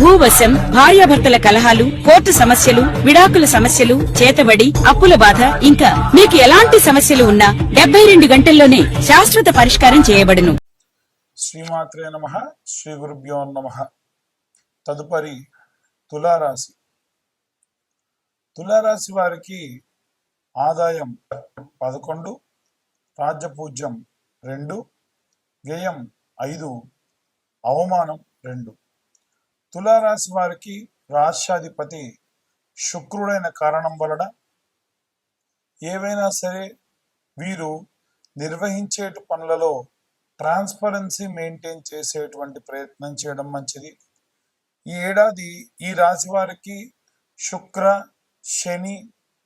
భూవశం భార్యాభర్తల కలహాలు కోర్టు సమస్యలు విడాకుల సమస్యలు చేతబడి అప్పుల బాధ ఇంకా మీకు ఎలాంటి సమస్యలు ఉన్నా డెబ్బై రెండు గంటల్లోనే శాశ్వత పరిష్కారం చేయబడును. శ్రీమాత్రే నమ శ్రీ గురుభ్యో నమ. తదుపరి తులారాశి. తులారాశి వారికి ఆదాయం పదకొండు రాజ్యపూజ్యం రెండు వ్యయం ఐదు అవమానం రెండు. తులారాశి వారికి రాష్ట్రాధిపతి శుక్రుడైన కారణం వలన ఏవైనా సరే వీరు నిర్వహించేటు పనులలో ట్రాన్స్పరెన్సీ మెయింటైన్ చేసేటువంటి ప్రయత్నం చేయడం మంచిది. ఈ ఏడాది ఈ రాశి వారికి శుక్ర శని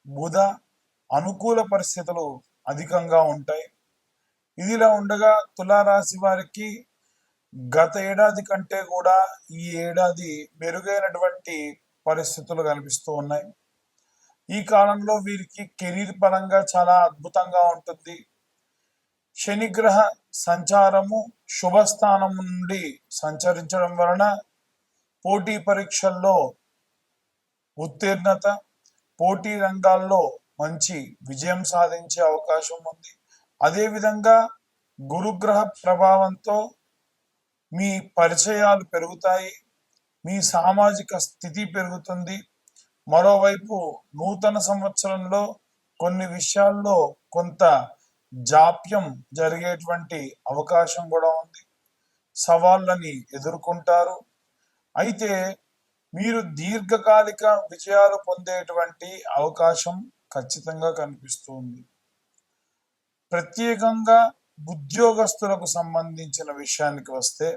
బుధ అనుకూల పరిస్థితులు అధికంగా ఉంటాయి. ఇదిలా ఉండగా తులారాశి వారికి గత ఏడాది కంటే కూడా ఈ ఏడాది మెరుగైనటువంటి పరిస్థితులు కనిపిస్తూ ఉన్నాయి. ఈ కాలంలో వీరికి కెరీర్ పరంగా చాలా అద్భుతంగా ఉంటుంది. శనిగ్రహ సంచారము శుభస్థానం నుండి సంచరించడం వలన పోటీ పరీక్షల్లో ఉత్తీర్ణత పోటీ రంగాల్లో మంచి విజయం సాధించే అవకాశం ఉంది. అదేవిధంగా గురుగ్రహ ప్రభావంతో మీ పరిచయాలు పెరుగుతాయి మీ సామాజిక స్థితి పెరుగుతుంది. మరోవైపు నూతన సంవత్సరంలో కొన్ని విషయాల్లో కొంత జాప్యం జరిగేటువంటి అవకాశం కూడా ఉంది. సవాళ్ళని ఎదుర్కొంటారు. అయితే మీరు దీర్ఘకాలిక విజయాలు పొందేటువంటి అవకాశం ఖచ్చితంగా కనిపిస్తుంది. ప్రత్యేకంగా ఉద్యోగస్తులకు సంబంధించిన విషయానికి వస్తే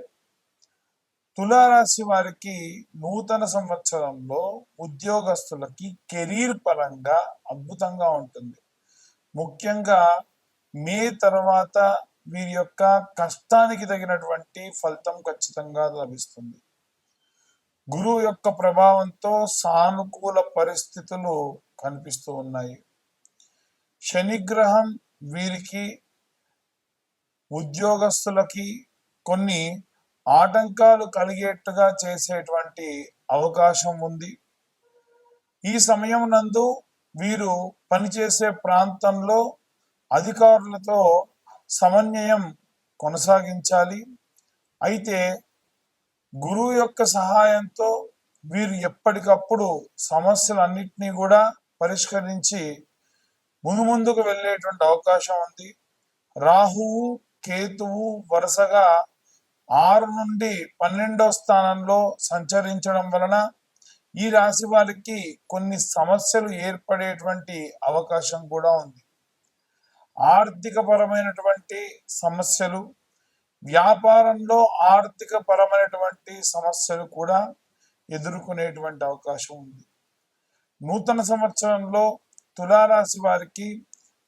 తులారాశి వారికి నూతన సంవత్సరంలో ఉద్యోగస్తులకి కెరీర్ పరంగా అద్భుతంగా ఉంటుంది. ముఖ్యంగా మే తర్వాత వీరి యొక్క కష్టానికి తగినటువంటి ఫలితం ఖచ్చితంగా లభిస్తుంది. గురువు యొక్క ప్రభావంతో సానుకూల పరిస్థితులు కనిపిస్తూ ఉన్నాయి. శనిగ్రహం వీరికి ఉద్యోగస్తులకి కొన్ని ఆటంకాలు కలిగేట్టుగా చేసేటువంటి అవకాశం ఉంది. ఈ సమయం నందు వీరు పనిచేసే ప్రాంతంలో అధికారులతో సమన్వయం కొనసాగించాలి. అయితే గురువు యొక్క సహాయంతో వీరు ఎప్పటికప్పుడు సమస్యలన్నింటినీ కూడా పరిష్కరించి ముందు ముందుకు వెళ్ళేటువంటి అవకాశం ఉంది. రాహువు కేతువు వరుసగా ఆరు నుండి పన్నెండవ స్థానంలో సంచరించడం వలన ఈ రాశి వారికి కొన్ని సమస్యలు ఏర్పడేటువంటి అవకాశం కూడా ఉంది. ఆర్థిక పరమైనటువంటి సమస్యలు వ్యాపారంలో ఆర్థిక పరమైనటువంటి సమస్యలు కూడా ఎదుర్కొనేటువంటి అవకాశం ఉంది. నూతన సంవత్సరంలో తులారాశి వారికి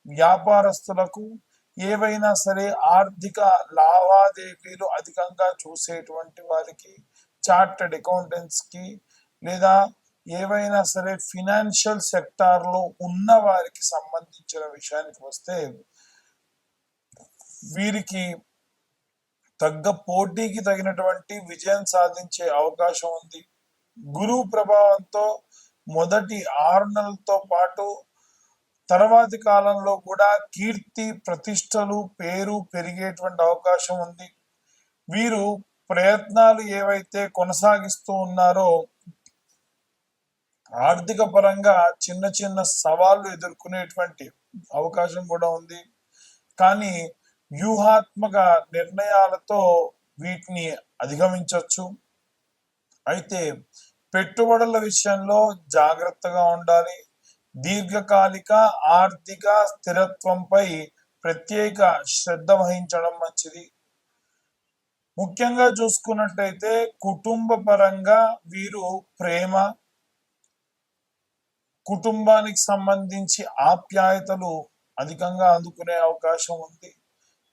వ్యాపారస్తులకు ఏవైనా సరే ఆర్థిక లావాదేవీలు అధికంగా చూసేటువంటి వారికి చార్టెడ్ అకౌంటెంట్స్కి లేదా ఏవైనా సరే ఫినాన్షియల్ సెక్టార్లో ఉన్న వారికి సంబంధించిన విషయానికి వస్తే వీరికి తగ్గ పోటీకి తగినటువంటి విజయం సాధించే అవకాశం ఉంది. గురువు ప్రభావంతో మొదటి ఆరు నెలలతో పాటు తర్వాతి కాలంలో కూడా కీర్తి ప్రతిష్టలు పేరు పెరిగేటువంటి అవకాశం ఉంది. వీరు ప్రయత్నాలు ఏవైతే కొనసాగిస్తూ ఉన్నారో ఆర్థిక పరంగా చిన్న చిన్న సవాళ్ళు ఎదుర్కొనేటువంటి అవకాశం కూడా ఉంది. కానీ వ్యూహాత్మక నిర్ణయాలతో వీటిని అధిగమించవచ్చు అయితే పెట్టుబడుల విషయంలో జాగ్రత్తగా ఉండాలి. దీర్ఘకాలిక ఆర్థిక స్థిరత్వంపై ప్రత్యేక శ్రద్ధ వహించడం మంచిది. ముఖ్యంగా చూసుకున్నట్టయితే కుటుంబ పరంగా వీరు ప్రేమ కుటుంబానికి సంబంధించి ఆప్యాయతలు అధికంగా అందుకునే అవకాశం ఉంది.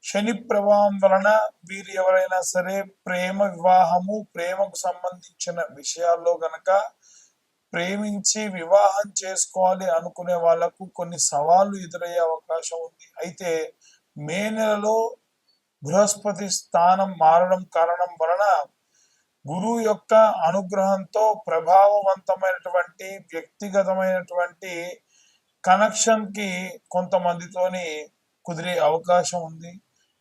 శని ప్రభావం వలన వీరు ఎవరైనా సరే ప్రేమ వివాహము ప్రేమకు సంబంధించిన విషయాల్లో గనక ప్రేమించి వివాహం చేసుకోవాలి అనుకునే వాళ్ళకు కొన్ని సవాళ్ళు ఎదురయ్యే అవకాశం ఉంది. అయితే మే నెలలో బృహస్పతి స్థానం మారడం కారణం వలన గురువు యొక్క అనుగ్రహంతో ప్రభావవంతమైనటువంటి వ్యక్తిగతమైనటువంటి కనెక్షన్కి కొంతమందితోని కుదిరే అవకాశం ఉంది.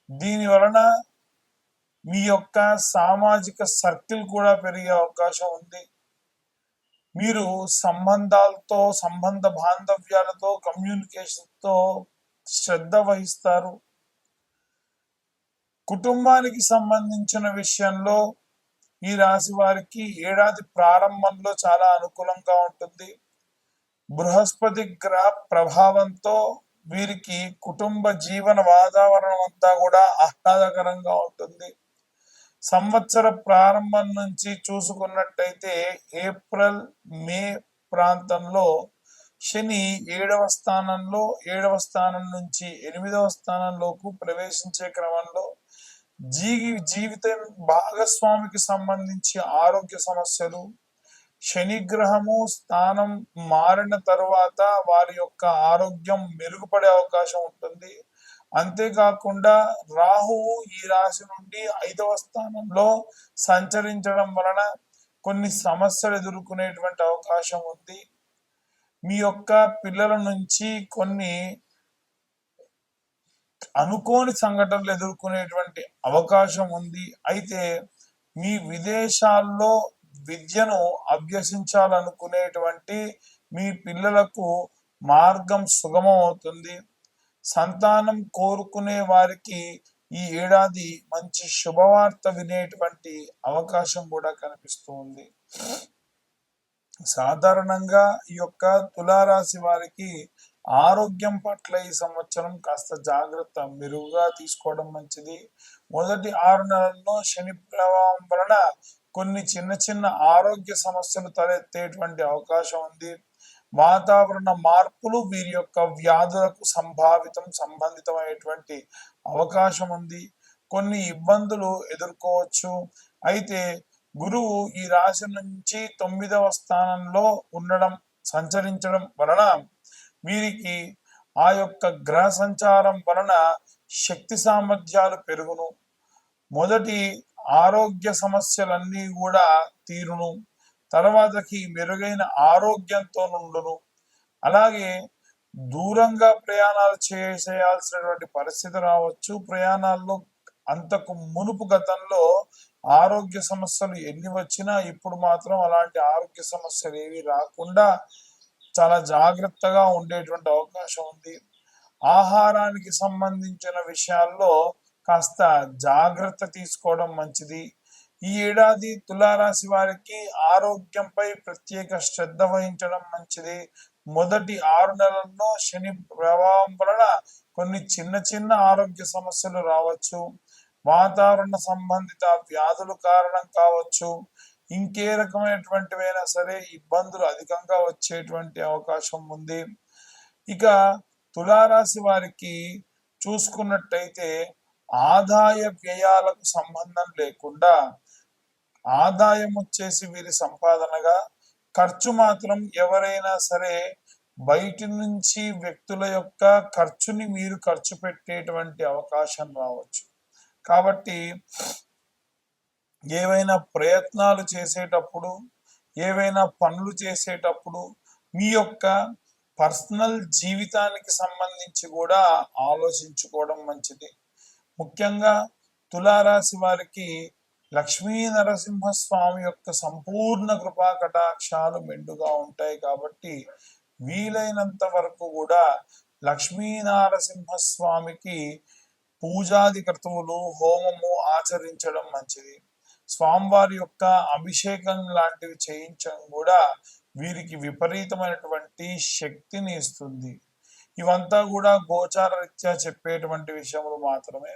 దీని వలన మీ యొక్క సామాజిక సర్కిల్ కూడా పెరిగే అవకాశం ఉంది. మీరు సంబంధాలతో సంబంధ బాంధవ్యాలతో కమ్యూనికేషన్తో శ్రద్ధ వహిస్తారు. కుటుంబానికి సంబంధించిన విషయంలో ఈ రాశి వారికి ఏడాది ప్రారంభంలో చాలా అనుకూలంగా ఉంటుంది. బృహస్పతి గ్రహ ప్రభావంతో వీరికి కుటుంబ జీవన వాతావరణం అంతా కూడా ఆహ్లాదకరంగా ఉంటుంది. సంవత్సర ప్రారంభం నుంచి చూసుకున్నట్టయితే ఏప్రిల్ మే ప్రాంతంలో శని ఏడవ స్థానంలో ఏడవ స్థానం నుంచి ఎనిమిదవ స్థానంలోకి ప్రవేశించే క్రమంలో జీవి జీవితం భాగస్వామికి సంబంధించి ఆరోగ్య సమస్యలు శనిగ్రహము స్థానం మారిన తరువాత వారి యొక్క ఆరోగ్యం మెరుగుపడే అవకాశం ఉంటుంది. అంతేకాకుండా రాహువు ఈ రాశి నుండి ఐదవ స్థానంలో సంచరించడం వలన కొన్ని సమస్యలు ఎదుర్కొనేటువంటి అవకాశం ఉంది. మీ యొక్క పిల్లల నుంచి కొన్ని అనుకోని సంఘటనలు ఎదుర్కొనేటువంటి అవకాశం ఉంది. అయితే మీ విదేశాల్లో విద్యను అభ్యసించాలనుకునేటువంటి మీ పిల్లలకు మార్గం సుగమం అవుతుంది సంతానం కోరుకునే వారికి ఈ ఏడాది మంచి శుభవార్త వినేటువంటి అవకాశం కూడా కనిపిస్తూ ఉంది సాధారణంగా ఈ యొక్క తులారాశి వారికి ఆరోగ్యం పట్ల ఈ సంవత్సరం కాస్త జాగ్రత్త మెరుగుగా తీసుకోవడం మంచిది. మొదటి ఆరు నెలల్లో శని ప్రభావం వలన కొన్ని చిన్న చిన్న ఆరోగ్య సమస్యలు తలెత్తేటువంటి అవకాశం ఉంది. వాతావరణ మార్పులు వీరి యొక్క వ్యాధులకు సంభావితం సంబంధితమైనటువంటి అవకాశం ఉంది. కొన్ని ఇబ్బందులు ఎదుర్కోవచ్చు. అయితే గురువు ఈ రాశి నుంచి తొమ్మిదవ స్థానంలో ఉండడం సంచరించడం వలన వీరికి ఆ యొక్క గ్రహ సంచారం వలన శక్తి సామర్థ్యాలు పెరుగును. మొదటి ఆరోగ్య సమస్యలన్నీ కూడా తీరును. తర్వాతకి మెరుగైన ఆరోగ్యంతో నుండును. అలాగే దూరంగా ప్రయాణాలు చేసేయాల్సినటువంటి పరిస్థితి రావచ్చు. ప్రయాణాల్లో అంతకు మునుపు గతంలో ఆరోగ్య సమస్యలు ఎన్ని వచ్చినా ఇప్పుడు మాత్రం అలాంటి ఆరోగ్య సమస్యలు ఏవి రాకుండా చాలా జాగ్రత్తగా ఉండేటువంటి అవకాశం ఉంది. ఆహారానికి సంబంధించిన విషయాల్లో కాస్త జాగ్రత్త తీసుకోవడం మంచిది. ఈ ఏడాది తులారాశి వారికి ఆరోగ్యంపై ప్రత్యేక శ్రద్ధ వహించడం మంచిది. మొదటి ఆరు నెలల్లో శని ప్రభావం వలన కొన్ని చిన్న చిన్న ఆరోగ్య సమస్యలు రావచ్చు. వాతావరణ సంబంధిత వ్యాధులు కారణం కావచ్చు. ఇంకే రకమైనటువంటివైనా సరే ఇబ్బందులు అధికంగా వచ్చేటువంటి అవకాశం ఉంది. ఇక తులారాశి వారికి చూసుకున్నట్టయితే ఆదాయ వ్యయాలకు సంబంధం లేకుండా ఆదాయం వచ్చేసి వీరి సంపాదనగా ఖర్చు మాత్రం ఎవరైనా సరే బయటి నుంచి వ్యక్తుల యొక్క ఖర్చుని మీరు ఖర్చు పెట్టేటువంటి అవకాశం రావచ్చు. కాబట్టి ఏవైనా ప్రయత్నాలు చేసేటప్పుడు ఏవైనా పనులు చేసేటప్పుడు మీ యొక్క పర్సనల్ జీవితానికి సంబంధించి కూడా ఆలోచించుకోవడం మంచిది. ముఖ్యంగా తులారాశి వారికి లక్ష్మీ నరసింహస్వామి యొక్క సంపూర్ణ కృపా కటాక్షాలు మెండుగా ఉంటాయి కాబట్టి వీలైనంత వరకు కూడా లక్ష్మీ నరసింహస్వామికి పూజాది క్రతువులు హోమము ఆచరించడం మంచిది. స్వామివారి యొక్క అభిషేకం లాంటివి చేయించడం కూడా వీరికి విపరీతమైనటువంటి శక్తిని ఇస్తుంది. ఇవంతా కూడా గోచార రీత్యా చెప్పేటువంటి విషయములు మాత్రమే.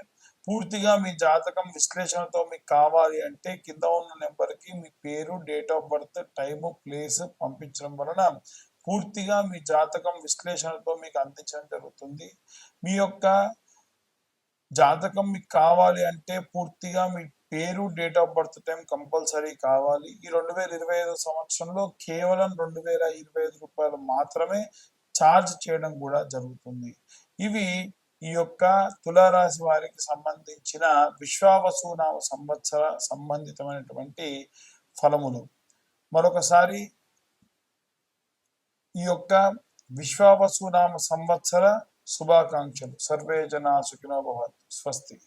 పూర్తిగా మీ జాతకం విశ్లేషణతో మీకు కావాలి అంటే కింద ఉన్న నెంబర్కి మీ పేరు date of birth time place పంపించడం వలన పూర్తిగా మీ జాతకం విశ్లేషణతో మీకు అందించడం జరుగుతుంది. మీ యొక్క జాతకం మీకు కావాలి అంటే పూర్తిగా మీ పేరు date of birth time compulsory కావాలి. ఈ రెండు వేల ఇరవై ఐదు సంవత్సరంలో కేవలం రెండు వేల ఇరవై ఐదు రూపాయలు మాత్రమే ఛార్జ్ చేయడం కూడా జరుగుతుంది. ఇవి ఈ యొక్క తులారాశి వారికి సంబంధించిన విశ్వావసునామ సంవత్సర సంబంధితమైనటువంటి ఫలములు. మరొకసారి ఈ యొక్క విశ్వావసునామ సంవత్సర శుభాకాంక్షలు. సర్వే జనా సుఖినోభవత్ స్వస్తి.